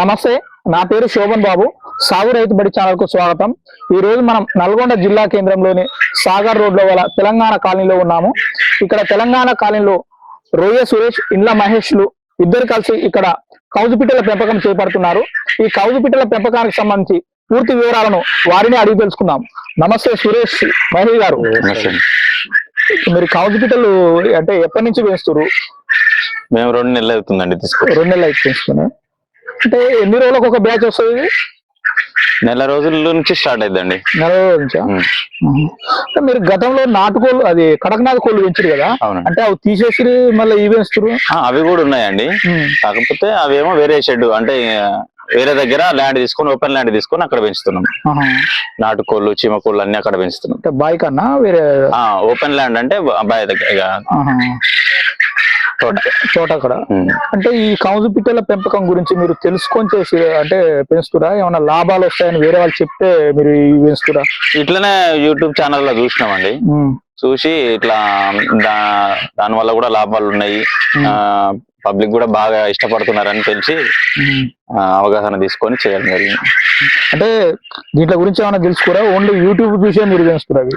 నమస్తే నా పేరు శోభన్ బాబు. సాగు రైతు బడి ఛానల్కు స్వాగతం. ఈ రోజు మనం నల్గొండ జిల్లా కేంద్రంలోని సాగర్ రోడ్లో గల తెలంగాణ కాలనీలో ఉన్నాము. ఇక్కడ తెలంగాణ కాలనీలో రోయ సురేష్ ఇండ్ల మహేష్లు ఇద్దరు కలిసి ఇక్కడ కౌజుపిట్టల పెంపకం చేపడుతున్నారు. ఈ కౌజుపిట్టల పెంపకానికి సంబంధించి పూర్తి వివరాలను వారిని అడిగి తెలుసుకుందాం. నమస్తే సురేష్ మహేష్ గారు. మీరు కౌజుపిట్టలు అంటే ఎప్పటి నుంచి వేస్తారు మేము రెండు నెలలు అవుతుందండి తీసుకొని రెండు నెలలు అయితే అంటే ఎన్ని రోజులకు ఒక బ్యాచ్ వస్తుంది? నెల రోజుల నుంచి స్టార్ట్ అయిందండి నెల రోజుల నుంచా? మీరు గతంలో నాటుకోళ్ళు అది కడకనాథ కోళ్ళు పెంచారు కదా? అంటే అవి తీసేసి మళ్ళీ ఇవి పెంచుతారు అవి కూడా ఉన్నాయండి. కాకపోతే అవేమో వేరే షెడ్ అంటే వేరే దగ్గర ల్యాండ్ తీసుకొని ఓపెన్ ల్యాండ్ తీసుకొని అక్కడ పెంచుతున్నాం. నాటుకోళ్ళు చీమకోళ్ళు అన్ని అక్కడ పెంచుతున్నాం. అంటే బాయ్ కన్నా వేరే ఓపెన్ ల్యాండ్ అంటే అబ్బాయి దగ్గర. తోట. తోట అక్కడ. అంటే ఈ కౌజు పిట్టల పెంపకం గురించి మీరు తెలుసుకొని చేసి అంటే పెంచుతురా? ఏమైనా లాభాలు వస్తాయని వేరే వాళ్ళు చెప్తే మీరు పెంచుతురా? ఇట్లనే యూట్యూబ్ ఛానల్లో చూసినామండి. ఉమ్. చూసి ఇట్లా దా దాని వల్ల కూడా లాభాలు ఉన్నాయి. ఆ పబ్లిక్ కూడా బాగా ఇష్టపడుతున్నారని తెలిసి అవగాహన తీసుకొని చేయడం జరిగింది. అంటే దీంట్లో గురించి ఏమైనా తెలుసుకోరా? ఓన్లీ యూట్యూబ్ చూసే మీరు అవి?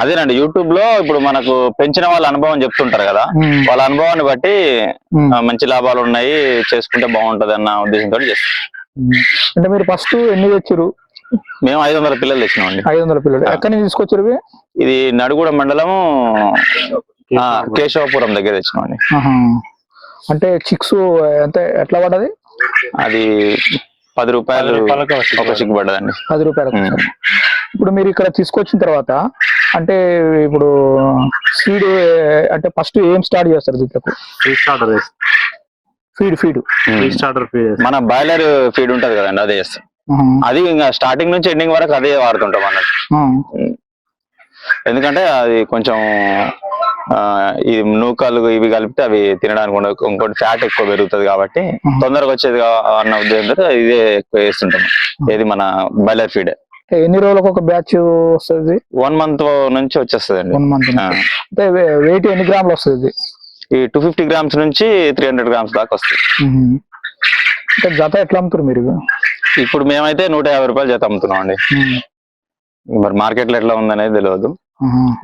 అదేనండి యూట్యూబ్లో ఇప్పుడు మనకు పెంచిన వాళ్ళ అనుభవం చెప్తుంటారు కదా. వాళ్ళ అనుభవాన్ని బట్టి మంచి లాభాలు ఉన్నాయి చేసుకుంటే బాగుంటది అన్న ఉద్దేశంతో చేస్తాం. అంటే మీరు ఫస్ట్ ఎన్ని తెచ్చారు మేము ఐదు వందల పిల్లలు తెచ్చినామండి. ఐదు వందల పిల్లలు. ఎక్కడి నుంచి తీసుకొచ్చారు ఇది నడుగూడ మండలము ఆ, కేశవపురం దగ్గర తెచ్చినామండి. అంటే చిక్స్ అంటే ఎట్లా పడ్డది? అది పది రూపాయలు ఒక చిక్కు పడ్డదండి. పది రూపాయలకు ఉమ్. ఇప్పుడు మీరు ఇక్కడ తీసుకొచ్చిన తర్వాత అంటే ఇప్పుడు సీడ్ అంటే ఫస్ట్ ఏం స్టార్ట్ చేస్తారు దీంట్లకు? రీస్టార్టర్ ఫీడ్ ఫీడ్ ఉమ్. రీస్టార్టర్ ఫీ మన బాయిలర్ ఫీడ్ ఉంటది కదండి అదే చేస్తాం అది ఇంకా స్టార్టింగ్ నుంచి ఎండింగ్ వరకు అదే వాడుతుంటాం అన్నట్టు. ఎందుకంటే అది కొంచెం ఈ నూకలు ఇవి కలిపితే అవి తినడానికి ఉండవు. ఇంకోటి ఫ్యాట్ ఎక్కువ పెరుగుతుంది కాబట్టి. తొందరగా వచ్చేది అన్న ఉద్దేశంతో ఇదే ఎక్కువ వేస్తుంటాం ఏది మన బాయిలర్ ఫీడ్. ఎన్ని రోజులకు ఒక బ్యాచ్ వస్తుంది? వన్ మంత్ నుంచి వచ్చేస్తుందండి. వన్ మంత్ అంటే వెయిట్ ఎన్ని గ్రాములు వస్తుంది? ఈ టూ ఫిఫ్టీ గ్రామ్స్ నుంచి త్రీ హండ్రెడ్ గ్రామ్స్ దాకా వస్తుంది. అంటే జత ఎట్లా అమ్ముతారు మీరు? ఇప్పుడు మేమైతే నూట యాభై రూపాయలు చేత అమ్ముతున్నాం అండి. మరి మార్కెట్లో ఎట్లా ఉందనేది తెలియదు.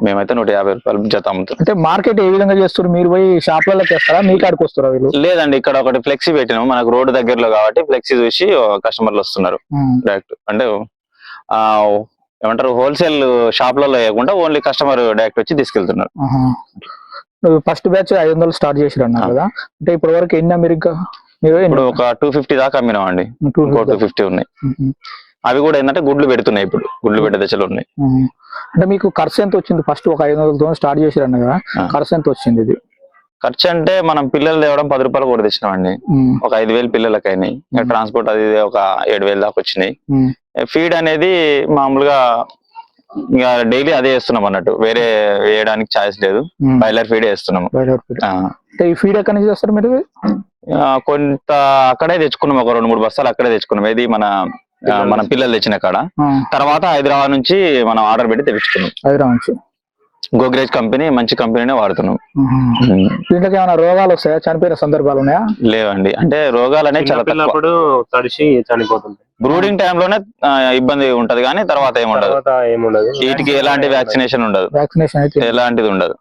మేమైతే నూట యాభై రూపాయలు జత అమ్ముతున్నాం అంటే మార్కెట్ ఏ విధంగా చేస్తారు మీరు పోయి షాప్లలో చేస్తారా మీ కాడికి వస్తారా వీళ్ళు? లేదండి ఇక్కడ ఒకటి ఫ్లెక్సీ పెట్టినాం. మనకు రోడ్డు దగ్గరలో కాబట్టి ఫ్లెక్సీ చూసి కస్టమర్లు వస్తున్నారు. డైరెక్ట్ అంటే ఆ ఏమంటారు హోల్సేల్ షాప్లలో లేకుండా ఓన్లీ కస్టమర్ డైరెక్ట్ వచ్చి తీసుకెళ్తున్నారు. నువ్వు ఫస్ట్ బ్యాచ్ ఐదు వందలు స్టార్ట్ చేసిరు అన్నారు కదా? అంటే ఇప్పటి వరకు ఎన్ని మీరు ఇంకా? మీరు ఇప్పుడు ఒక టూ ఫిఫ్టీ దాకా అమ్మినాం అండి టూ ఫిఫ్టీ ఉన్నాయి. అవి కూడా ఏంటంటే గుడ్లు పెడుతున్నాయి ఇప్పుడు. గుడ్లు పెట్టే దశలో ఉన్నాయి. అంటే మీకు ఖర్చు ఎంత వచ్చింది? ఫస్ట్ ఒక ఐదు వందలతో స్టార్ట్ అన్న కదా. ఖర్చు ఎంత వచ్చింది ఇది? ఖర్చు అంటే మనం పిల్లలు తేవడం పది రూపాయలు కూడా తెచ్చినామండి. ఒక ఐదు వేలు పిల్లలకి అయినాయి. ట్రాన్స్పోర్ట్ అది ఇది ఒక ఏడు వేలు దాకా వచ్చినాయి. ఫీడ్ అనేది మామూలుగా ఇంకా డైలీ అదే వేస్తున్నాం అన్నట్టు. వేరే వేయడానికి ఛాయిస్ లేదు. బాయిలర్ ఫీడ్ అంటే ఈ ఫీడ్ ఎక్కడి నుంచి చేస్తారు మీరు? కొంత అక్కడే తెచ్చుకున్నాం. ఒక రెండు మూడు బస్తాలు అక్కడే తెచ్చుకున్నాం. ఏది మన మన పిల్లలు తెచ్చిన కాడ. తర్వాత హైదరాబాద్ నుంచి మనం ఆర్డర్ పెట్టి తెప్పించుకున్నాం హైదరాబాద్ నుంచి. గోగ్రేజ్ కంపెనీ మంచి కంపెనీనే వాడుతున్నాం. ఉహు. దీంట్లోకి ఏమైనా రోగాలు వస్తాయా? చనిపోయిన సందర్భాలు ఉన్నాయా? లేవండి. అంటే రోగాలు అనేవి పిల్లప్పుడు తడిసి చనిపోతుంది బ్రూడింగ్లోనే ఆ, ఇబ్బంది ఉంటది కానీ తర్వాత ఏమి ఉండదు తర్వాత ఏముండదు. వీటికి ఎలాంటి వ్యాక్సినేషన్ ఉండదు. వ్యాక్సినేషన్ ఎలాంటిది ఉండదు.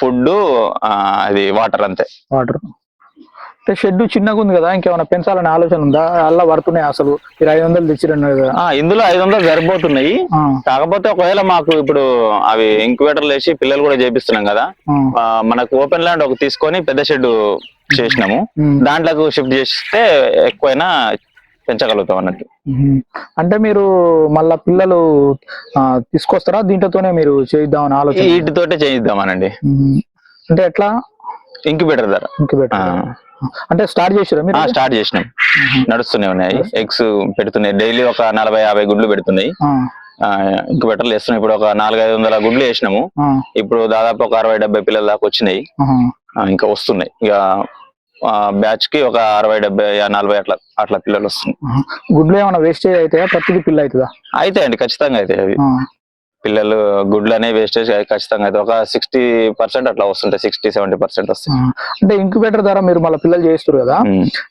ఫుడ్ అది వాటర్ అంతే. వాటర్. అంటే షెడ్ చిన్నగా ఉంది కదా ఇంకేమైనా పెంచాలనే ఆలోచన ఉందా? అలా పడుతున్నాయి అసలు. మీరు ఐదు వందలు తెచ్చిరన్నారు కదా. ఆ ఇందులో ఐదు వందలు సరిపోతున్నాయి. ఆ, కాకపోతే ఒకవేళ మాకు ఇప్పుడు అవి ఇంక్యుబేటర్లు వేసి పిల్లలు కూడా చేపిస్తున్నాం కదా. ఆ, ఆ, మనకు ఓపెన్ ల్యాండ్ ఒక తీసుకొని పెద్ద షెడ్ చేసినాము. ఉమ్. దాంట్లోకి షిఫ్ట్ చేస్తే ఎక్కువైనా పెంచగలుగుతాం అన్నట్టు. అంటే మీరు మళ్ళా పిల్లలు ఆ, తీసుకొస్తారా? దీంట్లోనే మీరు చేద్దామని ఆలోచన వీటితోటే చేయిద్దామనండి. అంటే ఎట్లా? ఇంక్యుబేటర్ ధర ఇంక్యుబేటర్ అంటే స్టార్ట్ చేసిరా మీరు స్టార్ట్ చేసినాం. నడుస్తూనే ఉన్నాయి. ఎగ్స్ పెడుతున్నాయి. డైలీ ఒక నలభై యాభై గుడ్లు పెడుతున్నాయి. ఆ, ఇంక్యుబేటర్లు వేస్తున్నాయి ఇప్పుడు ఒక నాలుగైదు వందల గుడ్లు వేసినాము. ఇప్పుడు దాదాపు ఒక అరవై డెబ్బై పిల్లల దాకా వచ్చినాయి. ఇంకా వస్తున్నాయి. ఇక బ్యాచ్కి ఒక అరవై డెబ్బై నలభై అట్లా అట్లా పిల్లలు వస్తున్నాయి. గుడ్లు ఏమైనా వేస్టేజ్ అవుతాయా? ప్రతిదీ పిల్ల అవుతుందా? అయితే అండి ఖచ్చితంగా అయితే అవి. పిల్లలు గుడ్లు అనేవి వేస్టేజ్ ఖచ్చితంగా అయితే ఒక సిక్స్టీ పర్సెంట్ అట్లా వస్తుంటాయి సిక్స్టీ సెవెంటీ పర్సెంట్ వస్తాయి. అంటే ఇంక్యుబేటర్ ద్వారా మీరు మళ్ళీ పిల్లలు చేస్తారు కదా.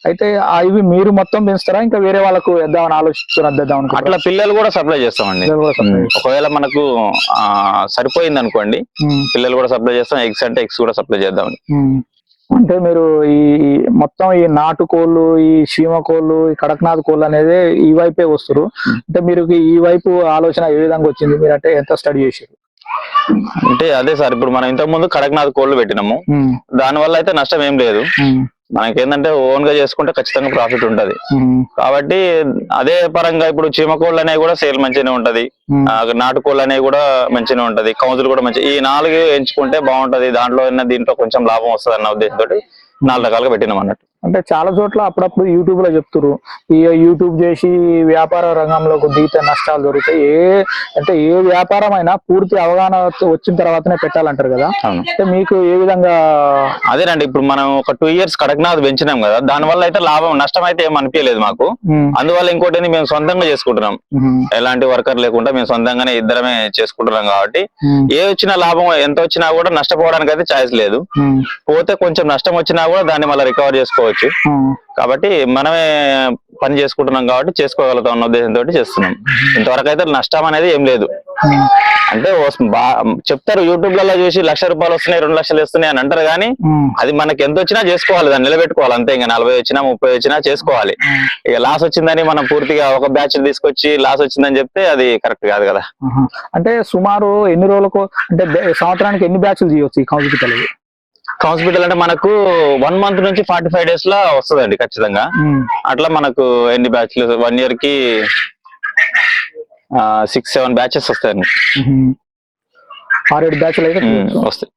అయితే ఇవి మీరు మొత్తం పెంచుతారా? ఇంకా వేరే వాళ్ళకు వేద్దామని ఆలోచిస్తున్నారు అట్లా పిల్లలు కూడా సప్లై చేస్తామండి. ఒకవేళ మనకు సరిపోయింది అనుకోండి పిల్లలు కూడా సప్లై చేస్తాం ఎగ్స్ అంటే ఎగ్స్ కూడా సప్లై చేద్దామని అంటే మీరు ఈ మొత్తం ఈ నాటు కోళ్ళు ఈ చీమ కోళ్ళు ఈ కడక్నాథ్ కోళ్ళు అనేది ఈ వైపే వస్తారు అంటే మీరు ఈ వైపు ఆలోచన ఏ విధంగా వచ్చింది? మీరు అంటే ఎంత స్టడీ చేసారు అంటే అదే సార్ ఇప్పుడు మనం ఇంతకు ముందు కడక్నాథ్ కోళ్ళు పెట్టినాము. దాని వల్ల అయితే నష్టం ఏం లేదు. మనకేంటంటే ఓన్గా చేసుకుంటే ఖచ్చితంగా ప్రాఫిట్ ఉంటది. కాబట్టి అదే పరంగా ఇప్పుడు చీమ కోళ్ళు అనేవి కూడా సేల్ మంచిగానే ఉంటది. నాటుకోళ్ళు అనేవి కూడా మంచిగానే ఉంటది. కౌజులు కూడా మంచి ఈ నాలుగు ఎంచుకుంటే బాగుంటది. దాంట్లో దీంట్లో కొంచెం లాభం వస్తుంది అన్న ఉద్దేశంతో నాలుగు రకాలుగా పెట్టినాం అన్నట్టు. అంటే చాలా చోట్ల అప్పుడప్పుడు యూట్యూబ్లో చెప్తున్నారు ఈ యూట్యూబ్ చేసి వ్యాపార రంగంలోకి దిగితే నష్టాలు జరుగుతాయి ఏ అంటే ఏ వ్యాపారం అయినా పూర్తి అవగాహన వచ్చిన తర్వాతనే పెట్టాలంటారు కదా? అంటే మీకు ఏ విధంగా అదేనండి ఇప్పుడు మనం ఒక టూ ఇయర్స్ కడక్నాథ్ పెంచినాం కదా. దాని వల్ల అయితే లాభం నష్టం అయితే ఏం అనిపించలేదు మాకు. అందువల్ల ఇంకోటి మేము సొంతంగా చేసుకుంటున్నాం. ఎలాంటి వర్కర్ లేకుండా మేము సొంతంగానే ఇద్దరమే చేసుకుంటున్నాం కాబట్టి ఏ వచ్చిన లాభం ఎంత వచ్చినా కూడా నష్టపోవడానికి అయితే ఛాయిస్ లేదు. పోతే కొంచెం నష్టం వచ్చినా కూడా దాన్ని మళ్ళీ రికవర్ చేసుకోవచ్చు. ఉమ్. కాబట్టి మనమే పని చేసుకుంటున్నాం కాబట్టి చేసుకోగలుగుతాం అన్న ఉద్దేశంతో చేస్తున్నాం. ఇంతవరకు అయితే నష్టం అనేది ఏం లేదు. అంటే చెప్తారు యూట్యూబ్లలో చూసి లక్ష రూపాయలు వస్తున్నాయి రెండు లక్షలు వస్తున్నాయి అని అంటారు కానీ అది మనకి ఎంత వచ్చినా చేసుకోవాలి దాన్ని నిలబెట్టుకోవాలి. అంతే ఇంకా నలభై వచ్చినా ముప్పై వచ్చినా చేసుకోవాలి. ఇక లాస్ వచ్చిందని మనం పూర్తిగా ఒక బ్యాచ్ తీసుకొచ్చి లాస్ వచ్చిందని చెప్తే అది కరెక్ట్ కాదు కదా. అంటే సుమారు ఎన్ని రోజులకు అంటే సంవత్సరానికి ఎన్ని బ్యాచ్లు చేయొచ్చు ఈ హాస్పిటల్ హాస్పిటల్ అంటే మనకు వన్ మంత్ నుంచి ఫార్టీ ఫైవ్ డేస్లో వస్తుందండి ఖచ్చితంగా. అట్లా మనకు ఎన్ని బ్యాచ్లు వన్ ఇయర్కి సిక్స్ సెవెన్ బ్యాచెస్ వస్తాయి ఆరేడు బ్యాచ్లు అయితే. వస్తాయి.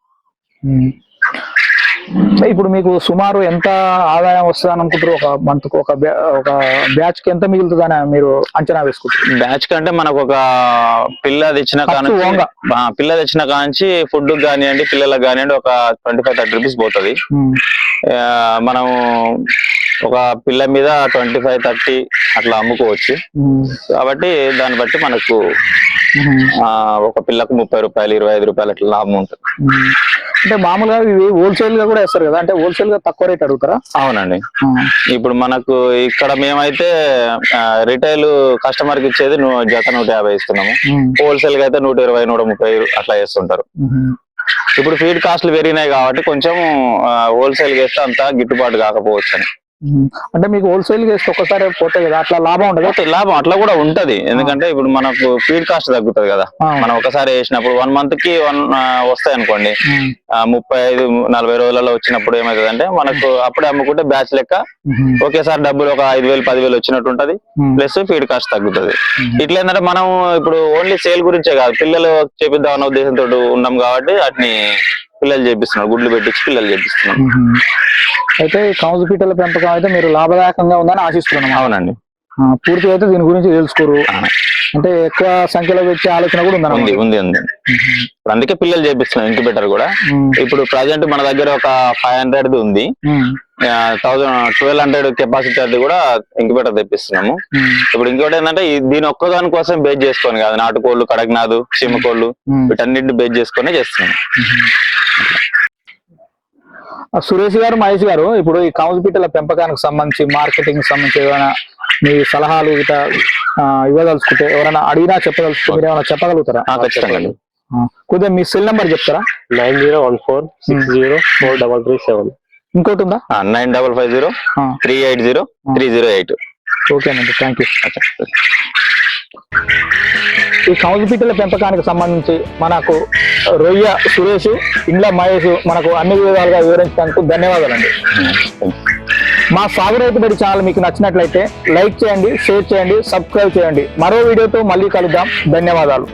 ఇప్పుడు మీకు సుమారు ఎంత ఆదాయం వస్తుంది అని అనుకుంటారు? ఒక మంత్ ఒక ఒక బ్యాచ్కి ఎంత మిగులుతుందని మీరు అంచనా వేసుకుంటారు? బ్యాచ్ కంటే మనకు ఒక పిల్ల తెచ్చిన పిల్ల తెచ్చిన కానుంచి ఫుడ్ కానివ్వండి పిల్లలకు కానివ్వండి ఒక ట్వంటీ ఫైవ్ థర్టీ రూపీస్ పోతుంది మనం ఒక పిల్ల మీద ట్వంటీ ఫైవ్ థర్టీ అట్లా అమ్ముకోవచ్చు. కాబట్టి దాన్ని బట్టి మనకు ఒక పిల్లకు ముప్పై రూపాయలు ఇరవై ఐదు రూపాయలు అట్లా లాభం ఉంటుంది. అంటే మామూలుగా ఇవి హోల్సేల్గా కూడా వేస్తారు కదా? అంటే హోల్సేల్గా తక్కువ రేట్ అడుగుతారా? అవునండి. ఇప్పుడు మనకు ఇక్కడ మేమైతే రిటైల్ కస్టమర్కి ఇచ్చేది జత నూట యాభై ఇస్తున్నాము. హోల్సేల్గా అయితే నూట ఇరవై నూట ముప్పై అట్లా వేస్తుంటారు. ఇప్పుడు ఫీడ్ కాస్ట్లు పెరిగినాయి కాబట్టి కొంచెం హోల్సేల్ వేస్తే అంత గిట్టుబాటు కాకపోవచ్చు అని. అంటే మీకు హోల్సేల్గా వేస్తే ఒక్కసారి పోతాయి కదా అట్లా లాభం ఉండదు? పోతే లాభం అట్లా కూడా ఉంటది. ఎందుకంటే ఇప్పుడు మనకు ఫీడ్ కాస్ట్ తగ్గుతుంది కదా. మనం ఒకసారి వేసినప్పుడు వన్ మంత్కి వన్ వస్తాయి అనుకోండి. ముప్పై ఐదు నలభై రోజులలో వచ్చినప్పుడు ఏమవుతుంది అంటే మనకు అప్పుడే అమ్ముకుంటే బ్యాచ్ లెక్క ఒకేసారి డబ్బులు ఒక ఐదు వేలు పదివేలు వచ్చినట్టు ఉంటది. ప్లస్ ఫీడ్ కాస్ట్ తగ్గుతుంది. ఇట్లా ఏంటంటే మనం ఇప్పుడు ఓన్లీ సేల్ గురించే కాదు పిల్లలు చేపిద్దాం అన్న ఉద్దేశంతో ఉన్నాం కాబట్టి వాటిని పిల్లలు చేపిస్తున్నాం గుడ్లు పెట్టించి పిల్లలు చేపిస్తున్నాం. ఉమ్. అయితే కౌజు పీటల పెంపకం అయితే మీరు లాభదాయకంగా ఉందని ఆశిస్తున్నాం. అవునండి. పూర్తిగా అయితే దీని గురించి తెలుసుకోరు. అంటే ఎక్కువ సంఖ్యలో వచ్చే ఆలోచన కూడా ఉంది ఉంది ఉంది. ఇప్పుడు అందుకే పిల్లలు చేపిస్తున్నాం ఇంక్యుబేటర్ కూడా. ఇప్పుడు ప్రజెంట్ మన దగ్గర ఒక ఫైవ్ హండ్రెడ్ ఉంది. థౌసండ్ ట్వెల్వ్ హండ్రెడ్ కెపాసిటీ అది కూడా ఇంక్యుబేటర్ తెప్పిస్తున్నాము. ఉమ్, ఇప్పుడు ఇంకోటి ఏంటంటే దీని ఒక్కదాని కోసం బేస్ చేసుకొని కాదు నాటుకోళ్ళు కడక్నాథు చీమకోళ్ళు ఉమ్. వీటన్నిటిని బేస్ చేసుకొని చేస్తున్నాం. ఆ, సురేష్ గారు మహేష్ గారు ఇప్పుడు ఈ కౌజు పీటల పెంపకానికి సంబంధించి మార్కెటింగ్ సంబంధించి ఏమైనా మీ సలహాలు ఇట ఆ, ఇవ్వదలుచుకుంటే ఎవరైనా అడిగినా చెప్పదలుచుకుంటే మీరు ఏమైనా చెప్పగలుగుతారా? ఖచ్చితంగా కొద్దిగా మీ సెల్ నెంబర్ చెప్తారా? Nine zero one four six zero four double three seven. ఇంకోటి ఉందా? Nine double five zero three eight zero three zero eight. ఓకేనండి థ్యాంక్ యూ ఈ కౌజు పీటల పెంపకానికి సంబంధించి మనకు రొయ్య సురేష్ ఇండ్ల మహేష్ మనకు అన్ని విధాలుగా వివరించడానికి ధన్యవాదాలండి. మా సాగు రైతు బడి ఛానల్ మీకు నచ్చినట్లయితే లైక్ చేయండి షేర్ చేయండి సబ్స్క్రైబ్ చేయండి. మరో వీడియోతో మళ్ళీ కలుద్దాం. ధన్యవాదాలు.